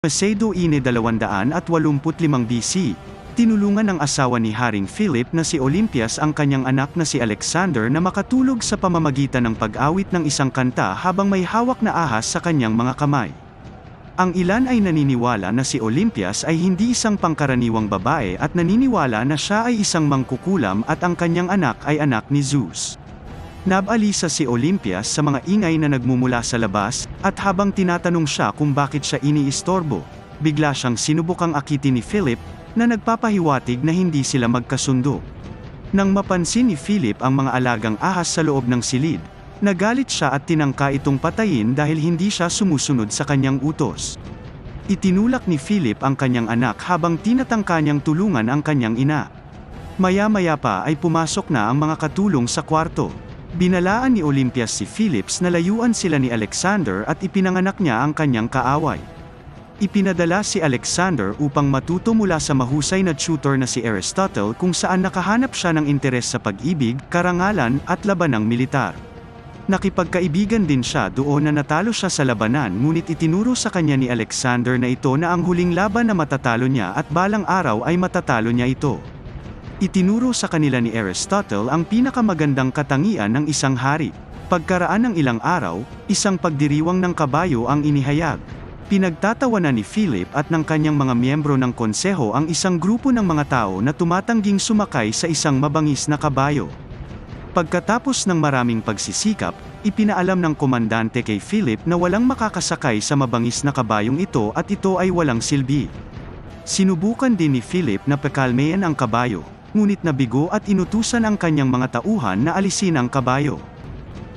Macedo Ine 285 BC, tinulungan ng asawa ni Haring Philip na si Olympias ang kanyang anak na si Alexander na makatulog sa pamamagitan ng pag-awit ng isang kanta habang may hawak na ahas sa kanyang mga kamay. Ang ilan ay naniniwala na si Olympias ay hindi isang pangkaraniwang babae at naniniwala na siya ay isang mangkukulam at ang kanyang anak ay anak ni Zeus. Nabalisa si Olympias sa mga ingay na nagmumula sa labas, at habang tinatanong siya kung bakit siya iniistorbo, bigla siyang sinubukang akitin ni Philip, na nagpapahiwatig na hindi sila magkasundo. Nang mapansin ni Philip ang mga alagang ahas sa loob ng silid, nagalit siya at tinangka itong patayin dahil hindi siya sumusunod sa kanyang utos. Itinulak ni Philip ang kanyang anak habang tinatangka niyang tulungan ang kanyang ina. Maya-maya pa ay pumasok na ang mga katulong sa kwarto. Binalaan ni Olympias si Philips na layuan sila ni Alexander at ipinanganak niya ang kanyang kaaway. Ipinadala si Alexander upang matuto mula sa mahusay na tutor na si Aristotle kung saan nakahanap siya ng interes sa pag-ibig, karangalan, at labanang militar. Nakipagkaibigan din siya doon na natalo siya sa labanan ngunit itinuro sa kanya ni Alexander na ito na ang huling laban na matatalo niya at balang araw ay matatalo niya ito. Itinuro sa kanila ni Aristotle ang pinakamagandang katangian ng isang hari. Pagkaraan ng ilang araw, isang pagdiriwang ng kabayo ang inihayag. Pinagtatawanan ni Philip at ng kanyang mga miyembro ng konseho ang isang grupo ng mga tao na tumatangging sumakay sa isang mabangis na kabayo. Pagkatapos ng maraming pagsisikap, ipinaalam ng komandante kay Philip na walang makakasakay sa mabangis na kabayong ito at ito ay walang silbi. Sinubukan din ni Philip na pakalmayan ang kabayo, ngunit nabigo at inutusan ang kanyang mga tauhan na alisin ang kabayo.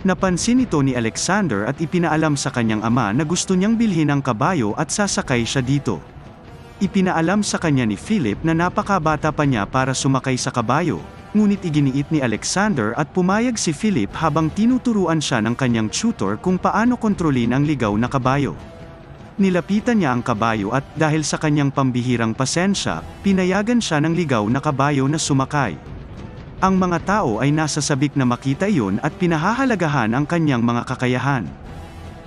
Napansin ito ni Alexander at ipinaalam sa kanyang ama na gusto niyang bilhin ang kabayo at sasakay siya dito. Ipinaalam sa kanya ni Philip na napakabata pa niya para sumakay sa kabayo, ngunit iginiit ni Alexander at pumayag si Philip habang tinuturuan siya ng kanyang tutor kung paano kontrolin ang ligaw na kabayo. Nilapitan niya ang kabayo at, dahil sa kanyang pambihirang pasensya, pinayagan siya ng ligaw na kabayo na sumakay. Ang mga tao ay nasasabik na makita iyon at pinahahalagahan ang kanyang mga kakayahan.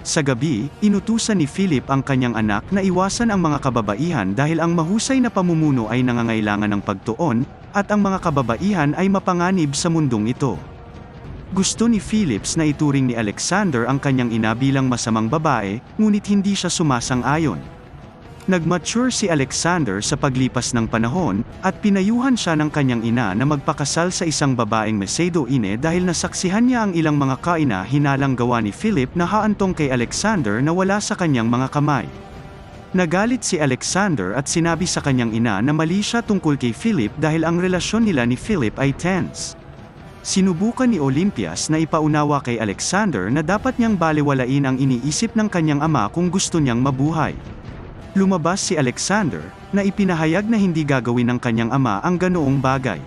Sa gabi, inutusan ni Philip ang kanyang anak na iwasan ang mga kababaihan dahil ang mahusay na pamumuno ay nangangailangan ng pagtuon, at ang mga kababaihan ay mapanganib sa mundong ito. Gusto ni Philips na ituring ni Alexander ang kanyang ina bilang masamang babae, ngunit hindi siya sumasang-ayon. Nagmature si Alexander sa paglipas ng panahon, at pinayuhan siya ng kanyang ina na magpakasal sa isang babaeng Macedoine dahil nasaksihan niya ang ilang mga kaina hinalang gawa ni Philip na haantong kay Alexander na wala sa kanyang mga kamay. Nagalit si Alexander at sinabi sa kanyang ina na mali siya tungkol kay Philip dahil ang relasyon nila ni Philip ay tense. Sinubukan ni Olympias na ipaunawa kay Alexander na dapat niyang baliwalain ang iniisip ng kanyang ama kung gusto niyang mabuhay. Lumabas si Alexander, na ipinahayag na hindi gagawin ng kanyang ama ang ganoong bagay.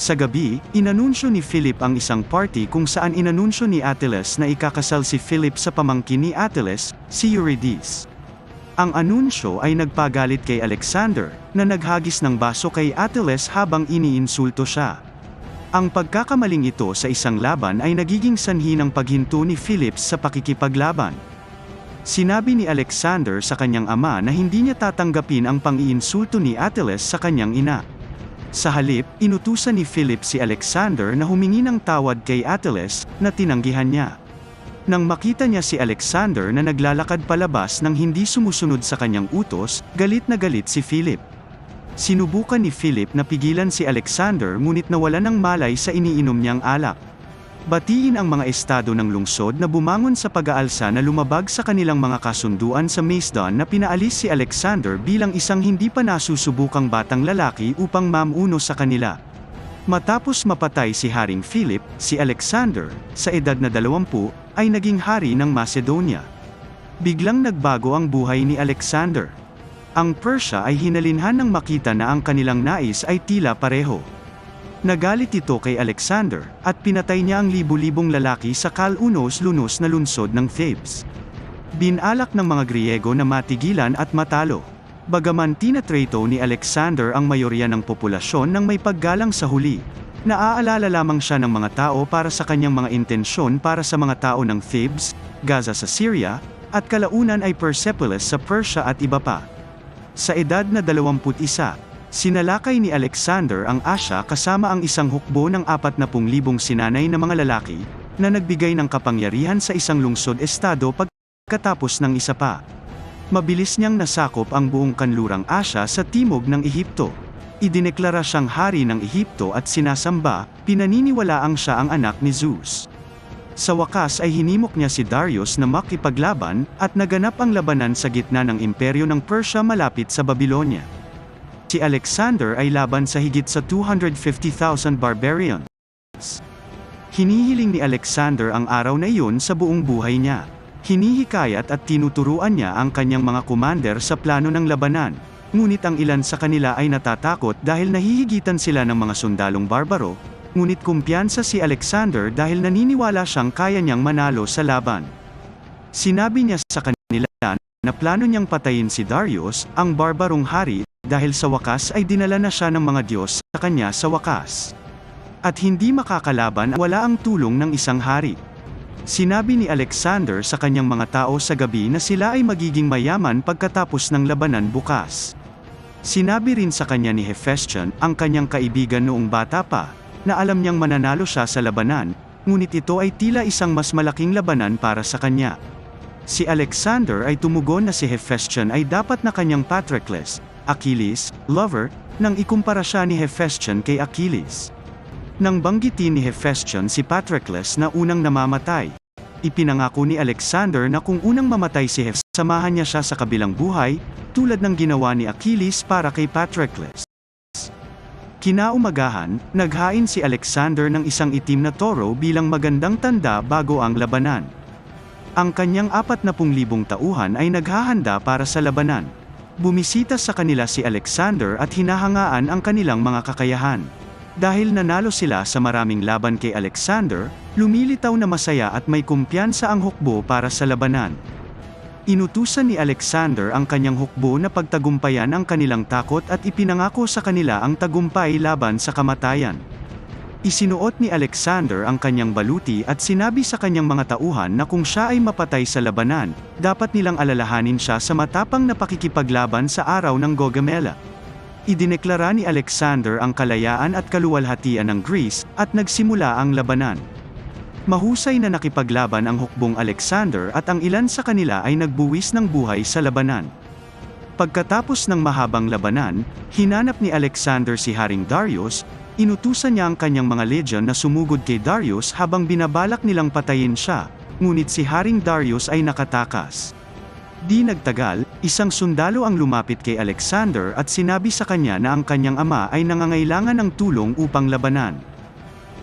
Sa gabi, inanunsyo ni Philip ang isang party kung saan inanunsyo ni Attilas na ikakasal si Philip sa pamangkin ni Attilas, si Eurydice. Ang anunsyo ay nagpagalit kay Alexander, na naghagis ng baso kay Attilas habang iniinsulto siya. Ang pagkakamaling ito sa isang laban ay nagiging sanhi ng paghinto ni Philips sa pakikipaglaban. Sinabi ni Alexander sa kanyang ama na hindi niya tatanggapin ang pang-iinsulto ni Attilas sa kanyang ina. Sa halip, inutusan ni Philip si Alexander na humingi ng tawad kay Attilas, na tinanggihan niya. Nang makita niya si Alexander na naglalakad palabas ng hindi sumusunod sa kanyang utos, galit na galit si Philip. Sinubukan ni Philip na pigilan si Alexander ngunit nawala ng malay sa iniinom niyang alak. Batiin ang mga estado ng lungsod na bumangon sa pag-aalsa na lumabag sa kanilang mga kasunduan sa Macedon na pinaalis si Alexander bilang isang hindi pa nasusubukang batang lalaki upang mamuno sa kanila. Matapos mapatay si Haring Philip, si Alexander, sa edad na 20, ay naging hari ng Macedonia. Biglang nagbago ang buhay ni Alexander. Ang Persia ay hinalinhan ng makita na ang kanilang nais ay tila pareho. Nagalit ito kay Alexander, at pinatay niya ang libu-libong lalaki sa kalunos-lunos na lunsod ng Thebes. Binalak ng mga Griego na matigilan at matalo. Bagaman tinatreto ni Alexander ang mayorya ng populasyon nang may paggalang sa huli. Naaalala lamang siya ng mga tao para sa kanyang mga intensyon para sa mga tao ng Thebes, Gaza sa Syria, at kalaunan ay Persepolis sa Persia at iba pa. Sa edad na 21, sinalakay ni Alexander ang Asya kasama ang isang hukbo ng 40,000 sinanay na mga lalaki, na nagbigay ng kapangyarihan sa isang lungsod-estado pagkatapos ng isa pa. Mabilis niyang nasakop ang buong kanlurang Asya sa timog ng Ehipto. Idineklara siyang hari ng Ehipto at sinasamba, pinaniniwalaang siya ang anak ni Zeus. Sa wakas ay hinimok niya si Darius na makipaglaban, at naganap ang labanan sa gitna ng imperyo ng Persia malapit sa Babylonia. Si Alexander ay laban sa higit sa 250,000 barbarians. Hinihiling ni Alexander ang araw na iyon sa buong buhay niya. Hinihikayat at tinuturuan niya ang kanyang mga commander sa plano ng labanan, ngunit ang ilan sa kanila ay natatakot dahil nahihigitan sila ng mga sundalong barbaro, ngunit kumpiyansa si Alexander dahil naniniwala siyang kaya niyang manalo sa laban. Sinabi niya sa kanila na plano niyang patayin si Darius, ang barbarong hari, dahil sa wakas ay dinala na siya ng mga Diyos sa kanya sa wakas. At hindi makakalaban wala ang tulong ng isang hari. Sinabi ni Alexander sa kanyang mga tao sa gabi na sila ay magiging mayaman pagkatapos ng labanan bukas. Sinabi rin sa kanya ni Hephaestion, ang kanyang kaibigan noong bata pa, na alam niyang mananalo siya sa labanan, ngunit ito ay tila isang mas malaking labanan para sa kanya. Si Alexander ay tumugon na si Hephaestion ay dapat na kanyang Patroclus, Achilles, lover, nang ikumpara siya ni Hephaestion kay Achilles. Nang banggitin ni Hephaestion si Patroclus na unang namamatay, ipinangako ni Alexander na kung unang mamatay si Hephaestion, samahan niya siya sa kabilang buhay, tulad ng ginawa ni Achilles para kay Patroclus. Kinaumagahan, naghain si Alexander ng isang itim na toro bilang magandang tanda bago ang labanan. Ang kanyang 40,000 tauhan ay naghahanda para sa labanan. Bumisita sa kanila si Alexander at hinahangaan ang kanilang mga kakayahan. Dahil nanalo sila sa maraming laban kay Alexander, lumilitaw na masaya at may kumpiyansa ang hukbo para sa labanan. Inutusan ni Alexander ang kanyang hukbo na pagtagumpayan ang kanilang takot at ipinangako sa kanila ang tagumpay laban sa kamatayan. Isinuot ni Alexander ang kanyang baluti at sinabi sa kanyang mga tauhan na kung siya ay mapatay sa labanan, dapat nilang alalahanin siya sa matapang na pakikipaglaban sa araw ng Gogamela. Idineklara ni Alexander ang kalayaan at kaluwalhatian ng Greece, at nagsimula ang labanan. Mahusay na nakipaglaban ang hukbong Alexander at ang ilan sa kanila ay nagbuwis ng buhay sa labanan. Pagkatapos ng mahabang labanan, hinanap ni Alexander si Haring Darius, inutusan niya ang kanyang mga legion na sumugod kay Darius habang binabalak nilang patayin siya, ngunit si Haring Darius ay nakatakas. Di nagtagal, isang sundalo ang lumapit kay Alexander at sinabi sa kanya na ang kanyang ama ay nangangailangan ng tulong upang labanan.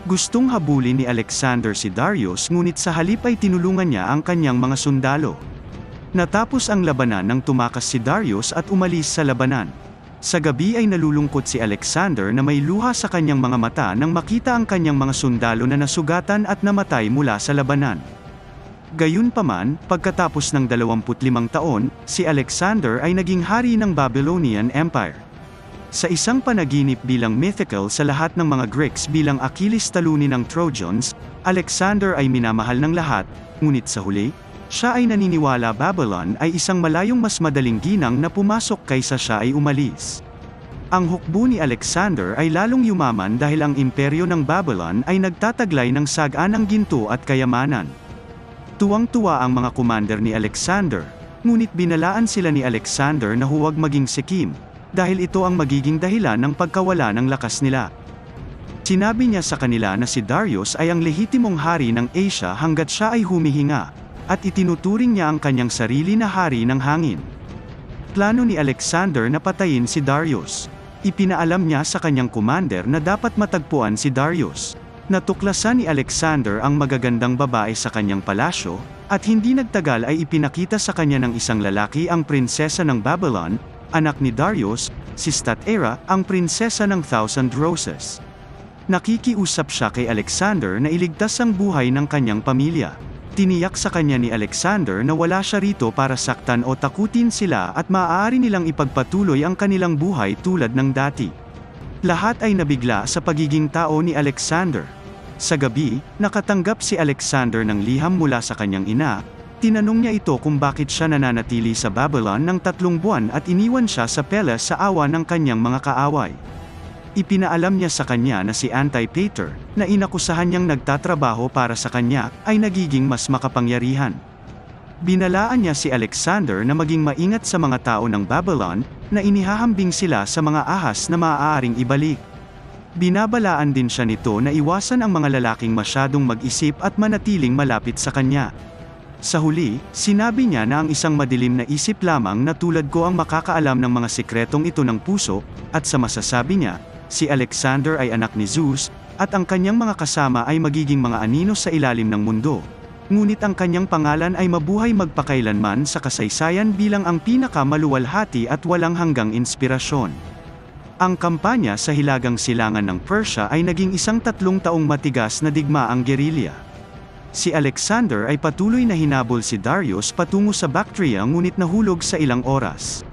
Gustong habulin ni Alexander si Darius ngunit sa halip ay tinulungan niya ang kanyang mga sundalo. Natapos ang labanan nang tumakas si Darius at umalis sa labanan. Sa gabi ay nalulungkot si Alexander na may luha sa kanyang mga mata nang makita ang kanyang mga sundalo na nasugatan at namatay mula sa labanan. Gayunpaman, pagkatapos ng 25 taon, si Alexander ay naging hari ng Babylonian Empire. Sa isang panaginip bilang mythical sa lahat ng mga Greeks bilang Achilles talunin ng Trojans, Alexander ay minamahal ng lahat, ngunit sa huli, siya ay naniniwala Babylon ay isang malayong mas madaling ginang na pumasok kaysa siya ay umalis. Ang hukbo ni Alexander ay lalong yumaman dahil ang imperyo ng Babylon ay nagtataglay ng saganang ginto at kayamanan. Tuwang-tuwa ang mga commander ni Alexander, ngunit binalaan sila ni Alexander na huwag maging sikim, dahil ito ang magiging dahilan ng pagkawala ng lakas nila. Sinabi niya sa kanila na si Darius ay ang lehitimong hari ng Asia hanggat siya ay humihinga, at itinuturing niya ang kanyang sarili na hari ng hangin. Plano ni Alexander na patayin si Darius. Ipinaalam niya sa kanyang commander na dapat matagpuan si Darius. Natuklasan ni Alexander ang magagandang babae sa kanyang palasyo, at hindi nagtagal ay ipinakita sa kanya ng isang lalaki ang prinsesa ng Babylon, anak ni Darius, si Statera, ang prinsesa ng Thousand Roses. Nakikiusap siya kay Alexander na iligtas ang buhay ng kanyang pamilya. Tiniyak sa kanya ni Alexander na wala siya rito para saktan o takutin sila at maaari nilang ipagpatuloy ang kanilang buhay tulad ng dati. Lahat ay nabigla sa pagiging tao ni Alexander. Sa gabi, nakatanggap si Alexander ng liham mula sa kanyang ina, Tinanong niya ito kung bakit siya nananatili sa Babylon ng tatlong buwan at iniwan siya sa Pele sa awa ng kanyang mga kaaway. Ipinaalam niya sa kanya na si Antipater, na inakusahan niyang nagtatrabaho para sa kanya, ay nagiging mas makapangyarihan. Binalaan niya si Alexander na maging maingat sa mga tao ng Babylon, na inihahambing sila sa mga ahas na maaaring ibalik. Binabalaan din siya nito na iwasan ang mga lalaking masyadong mag-isip at manatiling malapit sa kanya. Sa huli, sinabi niya na ang isang madilim na isip lamang na tulad ko ang makakaalam ng mga sikretong ito ng puso, at sa masasabi niya, si Alexander ay anak ni Zeus, at ang kanyang mga kasama ay magiging mga anino sa ilalim ng mundo. Ngunit ang kanyang pangalan ay mabuhay magpakailanman sa kasaysayan bilang ang pinakamaluwalhati at walang hanggang inspirasyon. Ang kampanya sa hilagang silangan ng Persia ay naging isang tatlong taong matigas na digmaang gerilya. Si Alexander ay patuloy na hinabol si Darius patungo sa Bactria ngunit nahulog sa ilang oras.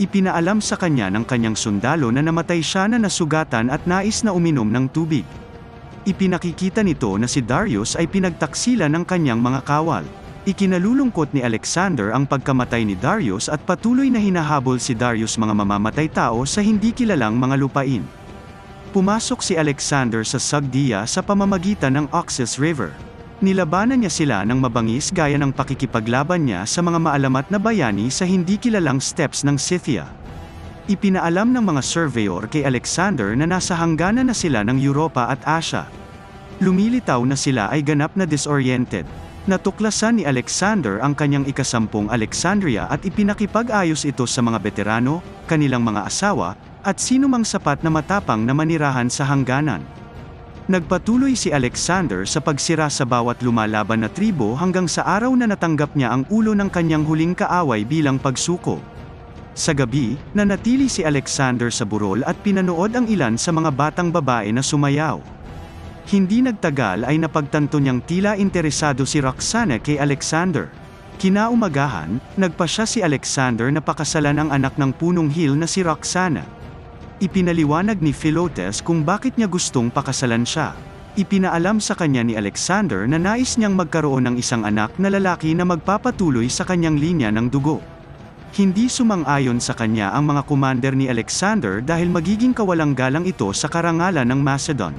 Ipinaalam sa kanya ng kanyang sundalo na namatay siya na nasugatan at nais na uminom ng tubig. Ipinakikita nito na si Darius ay pinagtaksila ng kanyang mga kawal. Ikinalulungkot ni Alexander ang pagkamatay ni Darius at patuloy na hinahabol si Darius mga mamamatay tao sa hindi kilalang mga lupain. Pumasok si Alexander sa Sugdia sa pamamagitan ng Oxus River. Nilabanan niya sila ng mabangis gaya ng pakikipaglaban niya sa mga maalamat na bayani sa hindi kilalang steps ng Scythia. Ipinaalam ng mga surveyor kay Alexander na nasa hangganan na sila ng Europa at Asia. Lumilitaw na sila ay ganap na disoriented. Natuklasan ni Alexander ang kanyang ikasampung Alexandria at ipinakipag-ayos ito sa mga veterano, kanilang mga asawa, at sino mang sapat na matapang na manirahan sa hangganan. Nagpatuloy si Alexander sa pagsira sa bawat lumalaban na tribo hanggang sa araw na natanggap niya ang ulo ng kanyang huling kaaway bilang pagsuko. Sa gabi, nanatili si Alexander sa burol at pinanood ang ilan sa mga batang babae na sumayaw. Hindi nagtagal ay napagtanto niyang tila interesado si Roxana kay Alexander. Kinaumagahan, nagpa siya si Alexander na pakasalan ang anak ng punong hill na si Roxana. Ipinaliwanag ni Philotes kung bakit niya gustong pakasalan siya. Ipinaalam sa kanya ni Alexander na nais niyang magkaroon ng isang anak na lalaki na magpapatuloy sa kanyang linya ng dugo. Hindi sumang-ayon sa kanya ang mga commander ni Alexander dahil magiging kawalang galang ito sa karangalan ng Macedon.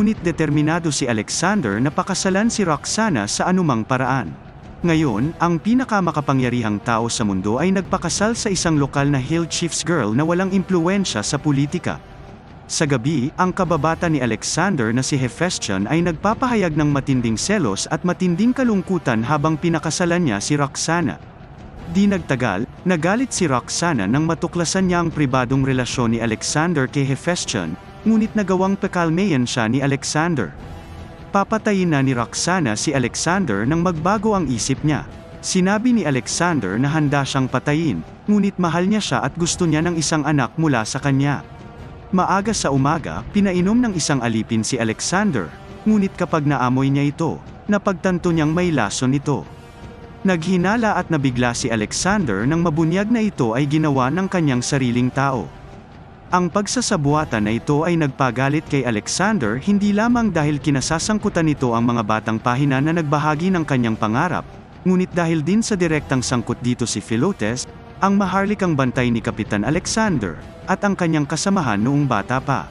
Ngunit determinado si Alexander na pakasalan si Roxana sa anumang paraan. Ngayon, ang pinakamakapangyarihang tao sa mundo ay nagpakasal sa isang lokal na hill chief's girl na walang impluensya sa politika. Sa gabi, ang kababata ni Alexander na si Hephaestion ay nagpapahayag ng matinding selos at matinding kalungkutan habang pinakasalan niya si Roxana. Di nagtagal, nagalit si Roxana nang matuklasan niya ang pribadong relasyon ni Alexander kay Hephaestion, ngunit nagawang pekalmayan siya ni Alexander. Papatayin na ni Roxana si Alexander nang magbago ang isip niya. Sinabi ni Alexander na handa siyang patayin, ngunit mahal niya siya at gusto niya ng isang anak mula sa kanya. Maaga sa umaga, pinainom ng isang alipin si Alexander, ngunit kapag naamoy niya ito, napagtanto niyang may lason ito. Naghinala at nabigla si Alexander nang mabunyag na ito ay ginawa ng kanyang sariling tao. Ang pagsasabuatan na ito ay nagpagalit kay Alexander hindi lamang dahil kinasasangkutan nito ang mga batang pahina na nagbahagi ng kanyang pangarap, ngunit dahil din sa direktang sangkot dito si Philotes, ang maharlikang bantay ni Kapitan Alexander, at ang kanyang kasamahan noong bata pa.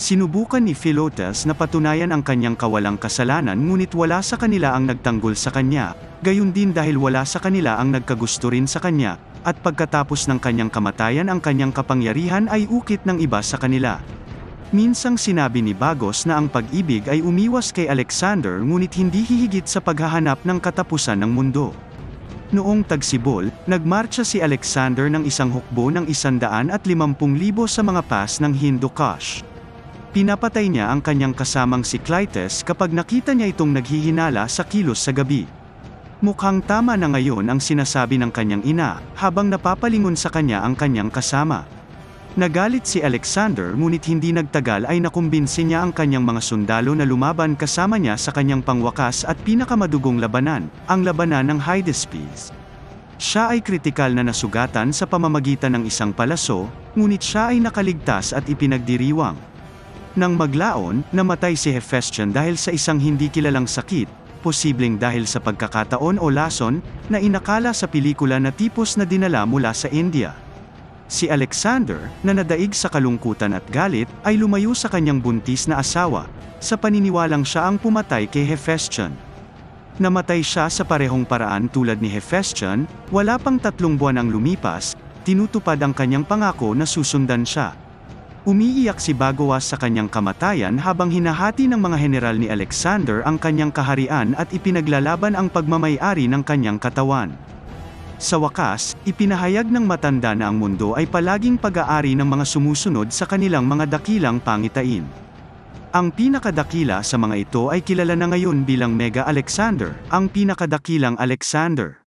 Sinubukan ni Philotes na patunayan ang kanyang kawalang kasalanan ngunit wala sa kanila ang nagtanggol sa kanya, gayon din dahil wala sa kanila ang nagkagusto rin sa kanya, at pagkatapos ng kanyang kamatayan ang kanyang kapangyarihan ay ukit ng iba sa kanila. Minsang sinabi ni Bagos na ang pag-ibig ay umiwas kay Alexander ngunit hindi hihigit sa paghahanap ng katapusan ng mundo. Noong tagsibol, nagmarcha si Alexander ng isang hukbo ng isandaan at limampung libo sa mga pass ng Hindu Kush. Pinapatay niya ang kanyang kasamang si Clytes kapag nakita niya itong naghihinala sa kilos sa gabi. Mukhang tama na ngayon ang sinasabi ng kanyang ina, habang napapalingon sa kanya ang kanyang kasama. Nagalit si Alexander ngunit hindi nagtagal ay nakumbinsi niya ang kanyang mga sundalo na lumaban kasama niya sa kanyang pangwakas at pinakamadugong labanan, ang labanan ng Hydaspes. Siya ay kritikal na nasugatan sa pamamagitan ng isang palaso, ngunit siya ay nakaligtas at ipinagdiriwang. Nang maglaon, namatay si Hephaestion dahil sa isang hindi kilalang sakit, posibleng dahil sa pagkakataon o lason, na inakala sa pelikula na tipos na dinala mula sa India. Si Alexander, na nadaig sa kalungkutan at galit, ay lumayo sa kanyang buntis na asawa, sa paniniwalang siya ang pumatay kay Hephaestion. Namatay siya sa parehong paraan tulad ni Hephaestion, wala pang tatlong buwan ang lumipas, tinutupad ang kanyang pangako na susundan siya. Umiiyak si Bagoas sa kanyang kamatayan habang hinahati ng mga general ni Alexander ang kanyang kaharian at ipinaglalaban ang pagmamayari ng kanyang katawan. Sa wakas, ipinahayag ng matanda na ang mundo ay palaging pag-aari ng mga sumusunod sa kanilang mga dakilang pangitain. Ang pinakadakila sa mga ito ay kilala na ngayon bilang Mega Alexander, ang pinakadakilang Alexander.